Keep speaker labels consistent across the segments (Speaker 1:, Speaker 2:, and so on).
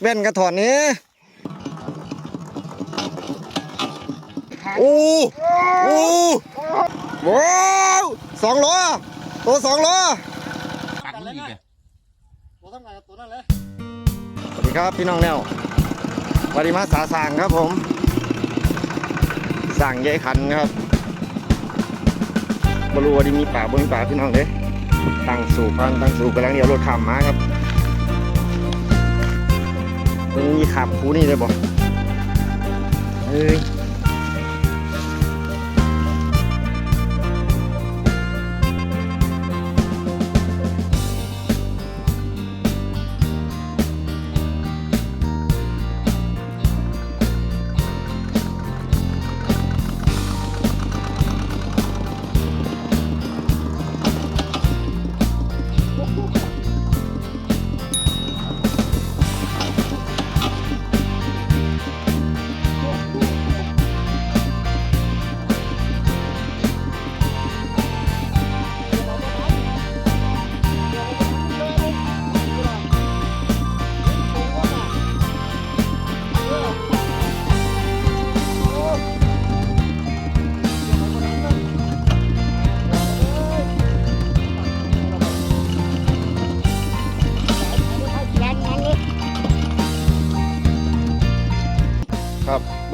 Speaker 1: แว่นกระถอนนี้โอ้โอ้ว้าวสองโลตัวสองโล
Speaker 2: ตักนี่อีกอะ
Speaker 3: ตัวทั้งไงตัวนั่นเลย
Speaker 1: สวัสดีครับพี่น้องแนวปริมาสาสางครับผมสั่งใยขันครับบรูว่าดีมีป่าบนป่าพี่น้องเด้ตั้งสู่พันตั้งสู่กำลังเดียวรถขามมาครับ มีขับคูนี่เลยบอกเฮ้ย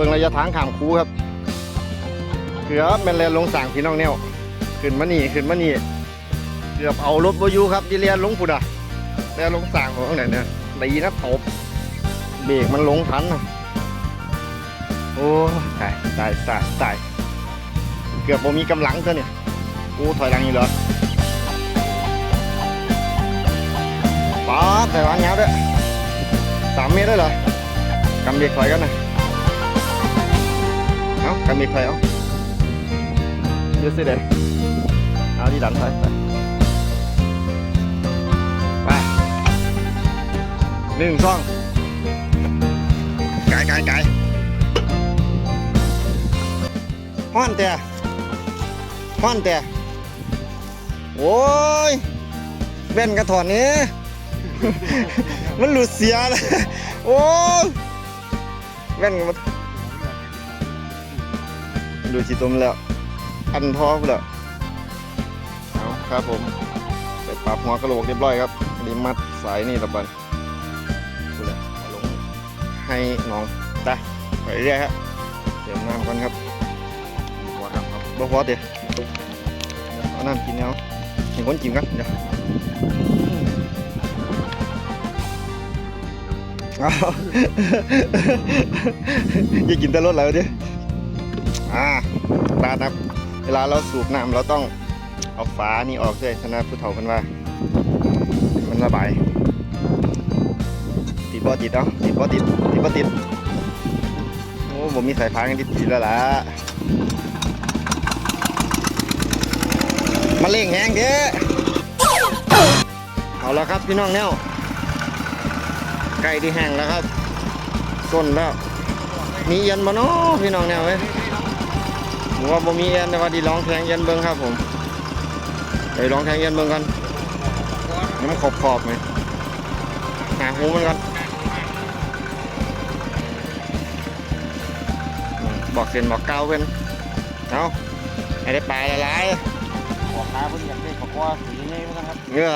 Speaker 1: บิ่งระยะทางขามคูครับเกือบแม่นแลนลงสังพี่น้องแนวขึ้นมานี่ขึ้นมานี่เกือบเอารถบอยูครับที่เรียนลงพุ่นอะแลนลงสังของไหนเนี่ยดีนะตบเบรกมันลงทันนะโอ้ตายตายตายตายเกือบบ่มีกำลังซะเนี่ยโอ้ถอยหลังอยู่เหรอป๊าแต่วันเงาด้วยสามเมตรได้เหรอกำเบรกถอยกันนะเอากันมีใครเอาดูสิเด็เอาที่ดันไปไปไปหนึ่งสองไกลไกลไกลห้อนแต่ห้อนแต่โอ้ยเว้นกระถอนนี้มันหลุดเสียเลยโอ้ยเว้นกัน ดูชีตมแล้ว อันท้องแล้วเอาครับผมไปปรับหัวกระโหลกเรียบร้อยครับรีมัดสายนี่ตะบันดูเลยเอาลงให้น้องไปไปเรื่อยครับเดี๋ยวน้ำก่อนครับพอครับครับบ่พอเดี๋ยวเอาน้ำกินเอาเห็นคนกินกันเดี๋ยวเอาอย่ากินแต่รถแล้วเดี๋ยว อ่าบาครับเวลาเราสูบน้ำเราต้องเอาฝานี่ออกด้วยชนะผู้เฒ่ากันว่า มันระบายติดบ่ติดเอ้าติดบ่ติดติดบ่ติดโอ้ผมมีสายพานกันติดติดแล้วล่ะมาเล่งแหงเด้เอาแล้วครับพี่น้องแนวไก่ที่แห้งแล้วครับส้นแล้วมีเย็นมาเนาะพี่น้องแนวเว้ย ผมว่าบ่มีเอ็นแต่ว่าดีร้องแทงเย็นเบิ้งครับผมไปร้องแทงเย็นเบิ้งกันน้ำขอบขอบๆไหมหาหูมันกันอืมบอกเส้นบอกเก้าวเป็นเอาให้ได้ปลาละลาย
Speaker 3: บอกมาเพิ่งอยากได้บอกว่าสีนี้นะครับ
Speaker 1: เงือ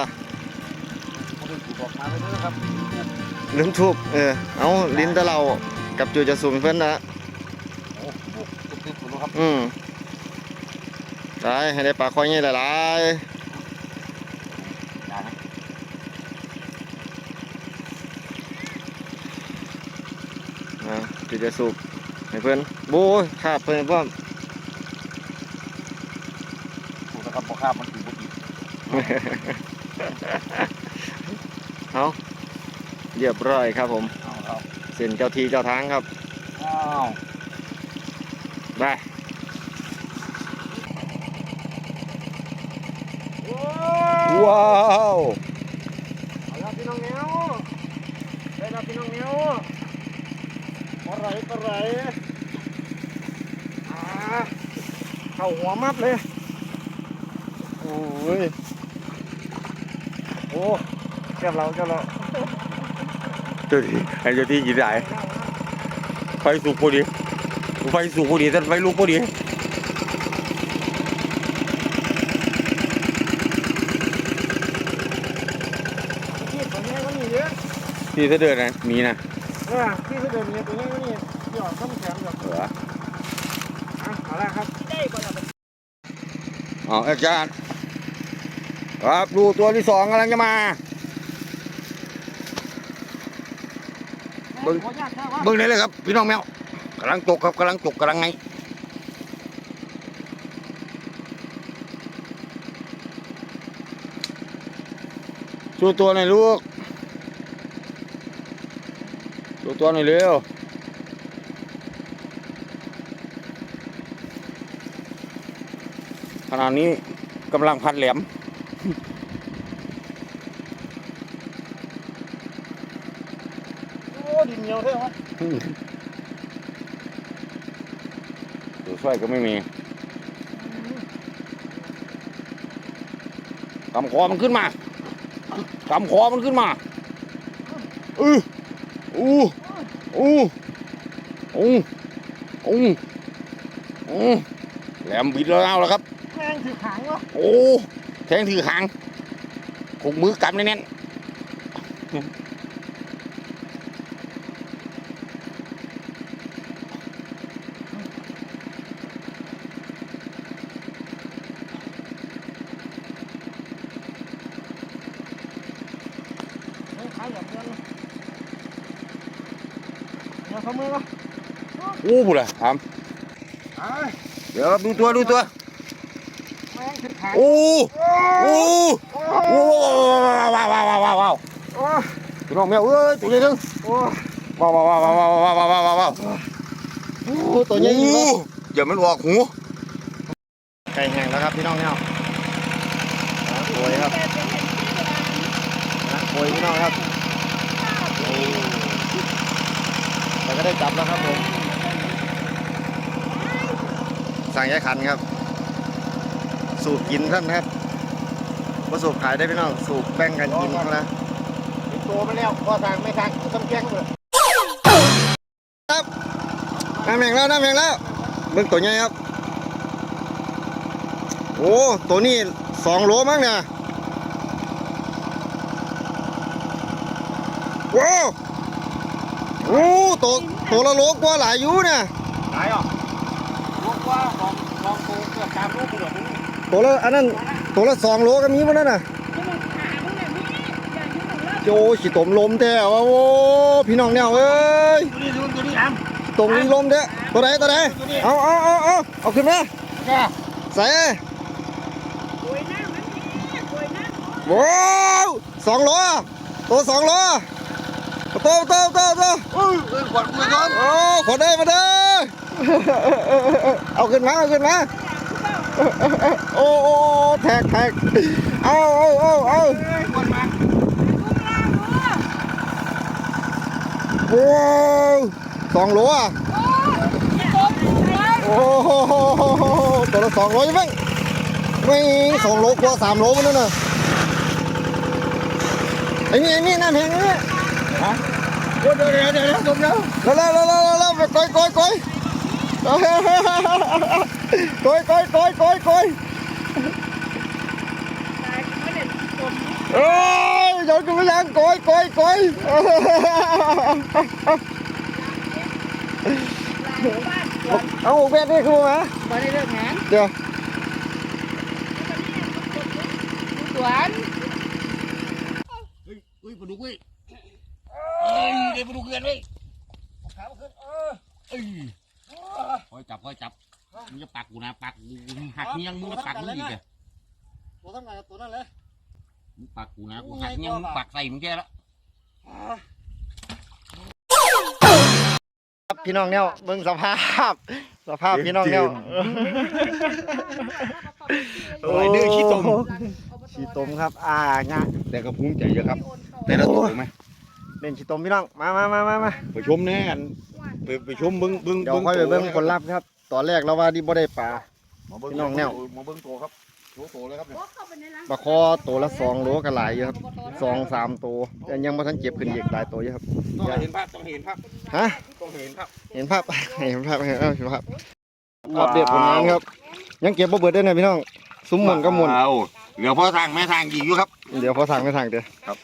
Speaker 3: เขาเป็นสีบอกมาไปด้วยนะครับ
Speaker 1: ลืมทูบเออเอาลิ้นตะเรากับจูจะสุ่มเพื่อนนะ
Speaker 3: โอ้โหติดๆนะครับ
Speaker 1: อืมได้ให้ได้ปลาคอยใหญ่ละลาย
Speaker 3: อย่านะ
Speaker 1: อ่าจูจะสูบให้เพื่อนโบ้ยขาบเพื่อนพ่อม
Speaker 3: ถูกนะครับบอกข้ามมันถือบุตร
Speaker 1: เอาเรียบร้อยครับผม
Speaker 3: เอาครับ
Speaker 1: เส้นเจ้าทีเจ้าทางครับ
Speaker 3: อ้าว
Speaker 1: ไปว้าว
Speaker 3: เอาละพี่น้องเหนียวได้ละพี่น้องเหนียวอะไรอะไรอ่า
Speaker 1: เข้าหัวมัดเลย โอ้ย โอ้เจ้าเราเจ้าเรา
Speaker 2: เจ้าที่ให้เจ้าที่ยินได้ไฟสุกพอดี ไฟสุกพอดีแต่ไฟลุกพอดี
Speaker 3: ที่ตัวนี้ก็นี่เยอะ
Speaker 2: ที่ถ้าเดินนะมีนะ
Speaker 3: เออที่เขาเดินมีตัวนี้ก็นี่หยอดต้มแข็งแบบ
Speaker 2: เหรอ
Speaker 3: อะเอา ละครับได้ก่อนละ
Speaker 2: อ๋ออาจารย์ครับดูตัวที่สองกำลังจะมาเบิ่ง
Speaker 3: ขออนุญาตครับว่า
Speaker 2: เบิ่งได้เลยครับพี่น้องแมวกำลังตกครับกำลังตกกำลังไงชูตัวหน่อยลูกชูตัวหน่อยเร็ว ณะนี้กำลังพัดแหลม
Speaker 3: โอ้ดินเหนียวเท่วะ
Speaker 2: ตัวช่วยก็ไม่มีกำคอมันขึ้นมากำคอมันขึ้นมาอืออู้อู้อู้อู้อู้แหลมบิดแล้วเอาแล้วครับ
Speaker 3: แม่ งถือหางวะ
Speaker 2: โอ้แทงถือหางขงมือกำแน่น
Speaker 3: โอ้โหล่ะ
Speaker 2: ครับเดี๋ยวดูตัวดูตัว โอ้
Speaker 3: โอ้
Speaker 2: โอ้โอ้ว้าวว้าวว้าวว้าวว้าว
Speaker 3: โอ้
Speaker 2: พี่น้องแมวเอ้ยตัวนี้นึง
Speaker 3: โอ้
Speaker 2: ว้าวว้าวว้าวว้าวว้าวว้าวว้าวว้าวว้าว
Speaker 3: โหตัวใหญ่อยู่
Speaker 2: โอ้
Speaker 3: เนาะ
Speaker 2: อย่ามันออกหู
Speaker 1: ไก่แห้งแล้วครับพี่น้องเนี่ยนะโวยครับนะโวยพี่น้องครับโอ้เราก็ได้จับแล้วครับผมสั่งยายขันครับ สูบกินท่านครับมาสูบขายได้พี่น้องสูบแบ่งกันกินนะ
Speaker 3: เป็นตัวไปแล้วพอทางไม่ทางต้มแข็งเลย
Speaker 1: น้ำแห้งแล้วน้ำแห้งแล้วเบิ่งตัวใหญ่ครับ โอ้ตัวนี้สองโลมั้งเนี่ยว้าวโอ้ตัวตัวละโลกว่าหลายอยู่เนี่ย
Speaker 3: หายอะลูกว่าของของกูเกือบตามลูกกูเลย
Speaker 1: ตัวละอันนั้นตัวละสองโลก็มีมันนั่นน่ะโจฉีตมลมแท้วะโอ้พี่น้องเนี่ยเอ้ย
Speaker 3: ตัวนี้ตัวนี้อ้ำ
Speaker 1: ตรงนี้ลมแท้ตัวไหนตัวไหนเอาเอาเอาเอาเอาขึ้นมา
Speaker 3: แก่
Speaker 1: ใส่ว้าวสองโลตัวสองโลโตโตโตโต
Speaker 3: เออเออขวัญกูย้อน
Speaker 1: โอ้ขอได้มาเด้อเอาขึ้นมาเอาขึ้นมา โอ้โอ้แท็กแท็กเอาเอาเอาเอา
Speaker 3: ขวัญมา
Speaker 1: ว้าวสองโลอะโอ้โหตัวละสองโลใช่ไหมไม่สองโลกว่าสามโลมันนั่นน่ะไอ้นี่ไอ้นี่น้ำแห้งนี่
Speaker 3: เดี๋ยวเดี๋ยวเดี๋ยวเดี๋ยวจมแล้ว
Speaker 1: แล้วแล้วแล้วแล้วแล้วไปก้อยก้อยก้อย ก้อยก้อยก้อยก้อยก้อยเอ้ยโยนกันไปยังก้อยก้อยก้อยเอาหกเบ็ดนี่คือไหม
Speaker 4: บ่ได้เลิกงาน
Speaker 1: เดี๋ยว
Speaker 4: สวน
Speaker 2: เฮ้ยเฮ้ยปลาดุกเว้ยเอ้ยเดี๋ยวปลาดุกเกินเว้ย
Speaker 3: ขาขึ้นเออ
Speaker 2: เอ้ยคอยจับคอยจับ มึงจะปักกูนะปักกูหักเงี้ยงมึงจะปักมึงอีกเหรอ
Speaker 3: ตัวทั้งไหนตัวนั่นเลย
Speaker 2: มึงปักกูนะกูหักเงี้ยงมึงปักใส่มึงแค่ละ
Speaker 1: ครับพี่น้องเนี่ยเบิ่งสภาพ สภาพพี่น้องเนี่ย
Speaker 2: โอ้ยดื้อขี้ตม
Speaker 1: ขี้ตมครับ อ่างะ
Speaker 2: แต่ก็ภูมิใจเยอะครับ แต่ละตัวไหม
Speaker 1: เล่นขี้ตมพี่น้องมามามามามา
Speaker 2: ไปชมแน่กันไปไปชมเบิ้งเบิ้ง
Speaker 1: เดี๋ยวค่อยไปเบิ่งผลลัพธ์ครับ ตอนแรกเราว่าดิบ่ได้ปลา
Speaker 2: มาเบิ้ง
Speaker 1: พี่น้องแนว
Speaker 2: มาเบิ้งตัวครับโชว์โตเลยครับเนี่ย
Speaker 4: โอ้เข้าไปในร้าน
Speaker 1: ปลาคอตัวละสองโลก็หลายอยู่ครับสองสามตัวแต่ยังไม่ทันเก็บขึ้นอีกหลายตัวอยู่ครับ
Speaker 2: ต้องเห็นภาพต้องเห็นภาพ
Speaker 1: ฮะ
Speaker 2: ต้องเห็นภาพ
Speaker 1: เห็นภาพ เห็นภาพเห็นภาพเห็นภาพอัปเดตผลงานครับ ยังเก็บบ่เบิดได้นะพี่น้องซุ้มหมุนก็หมุน
Speaker 2: เอาเหลือพ่อทางแม่ทางยิงอยู่ครับ
Speaker 1: เดี๋ยวพอสั่งไม่สั่งเดี๋ยว
Speaker 2: ครับ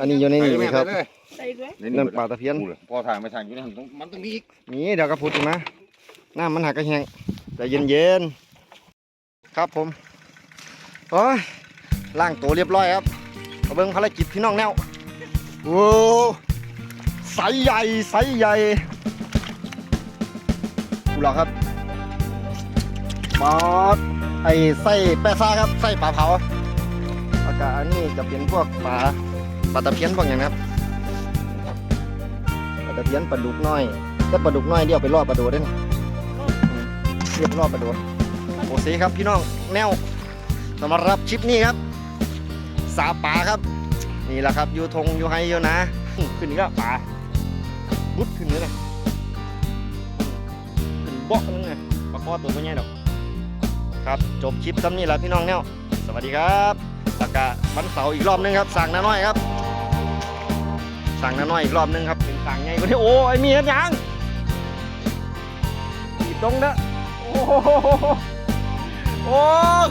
Speaker 1: อันนี้อยู่ในนี่ครับ
Speaker 2: ไปเลย
Speaker 4: ใส่ด้วย
Speaker 1: นั่นปลาตะเพียน
Speaker 2: พ่อทางแม่ทางอยู่ในหันต้องมันต้องมีอีก
Speaker 1: นี่เดี๋ยวก็พุดอีกนะ น้ำมันหักกระแหงแต่เย็นเย็นครับผมโอ้ยล่างตัวเรียบร้อยครับมาเบิ่งภารกิจพี่น้องแนวโอ้ใสใหญ่ใสใหญ่กูหรอครับปอดไอ้ไส้แปะซ่าครับไส้ปลาเผาอากาศอันนี้จะเป็นพวกปลาปลาตะเพียนพวกอย่างนะครับปลาตะเพียนปลาดุกน้อยแต่ปลาดุกน้อยเดียวไปรอปลาโดดได้นะ รียบรอบปลาโดดโอเคครับพี่น้องแนวสำหรับชิปนี้ครับ สาป่าครับ นี่แหละครับอยู่ทงอยู่ไฮอยู่นะ ขึ้นกแล้วป่าบุดขึ้นเลยนะขึ้นบอกนึงไงปลาคอตัวไม่ใหญ่ดอก ครับจบคลิปซ้ำนี่แหละพี่น้องแนวสวัสดีครับแล้วก็วันเสาร์อีกรอบนึงครับ สั่งน้าน้อยครับ สั่งน้าน้อยอีกรอบนึงครับเป็นสั่งไงก็ได้โอ้ยมีเห็นยังบีบตรงเด้ 오!